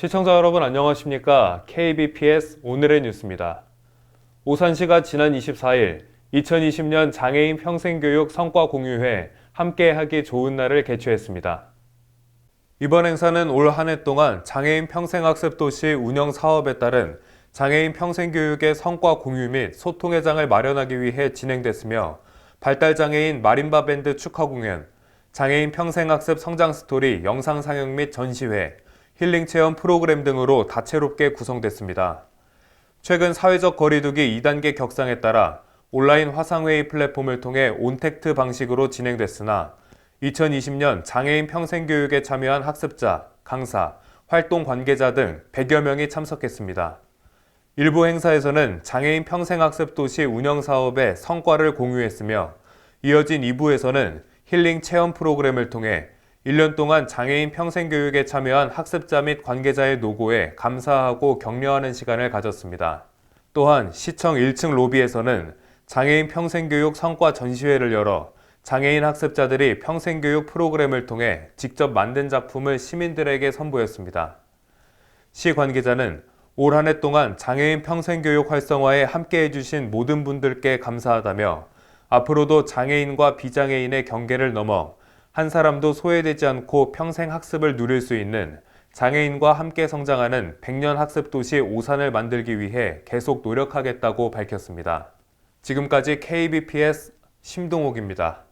시청자 여러분 안녕하십니까? KBPS 오늘의 뉴스입니다. 오산시가 지난 24일 2020년 장애인 평생교육 성과 공유회 함께하기 좋은 날을 개최했습니다. 이번 행사는 올 한 해 동안 장애인 평생학습 도시 운영 사업에 따른 장애인 평생교육의 성과 공유 및 소통의 장을 마련하기 위해 진행됐으며 발달장애인 마림바 밴드 축하 공연, 장애인 평생학습 성장 스토리 영상 상영 및 전시회, 힐링 체험 프로그램 등으로 다채롭게 구성됐습니다. 최근 사회적 거리두기 2단계 격상에 따라 온라인 화상회의 플랫폼을 통해 온택트 방식으로 진행됐으나 2020년 장애인 평생교육에 참여한 학습자, 강사, 활동 관계자 등 100여 명이 참석했습니다. 일부 행사에서는 장애인 평생학습 도시 운영 사업의 성과를 공유했으며 이어진 2부에서는 힐링 체험 프로그램을 통해 1년 동안 장애인 평생교육에 참여한 학습자 및 관계자의 노고에 감사하고 격려하는 시간을 가졌습니다. 또한 시청 1층 로비에서는 장애인 평생교육 성과 전시회를 열어 장애인 학습자들이 평생교육 프로그램을 통해 직접 만든 작품을 시민들에게 선보였습니다. 시 관계자는 올 한 해 동안 장애인 평생교육 활성화에 함께 해 주신 모든 분들께 감사하다며 앞으로도 장애인과 비장애인의 경계를 넘어 한 사람도 소외되지 않고 평생 학습을 누릴 수 있는 장애인과 함께 성장하는 100년 학습 도시 오산을 만들기 위해 계속 노력하겠다고 밝혔습니다. 지금까지 KBPS 심동욱입니다.